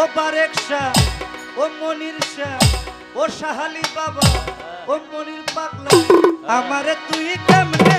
ও বারেক শাহ, ও মনির শাহ, ও শাহালি বাবা, ও মনির পাগলা, আমারে তুই কেমনে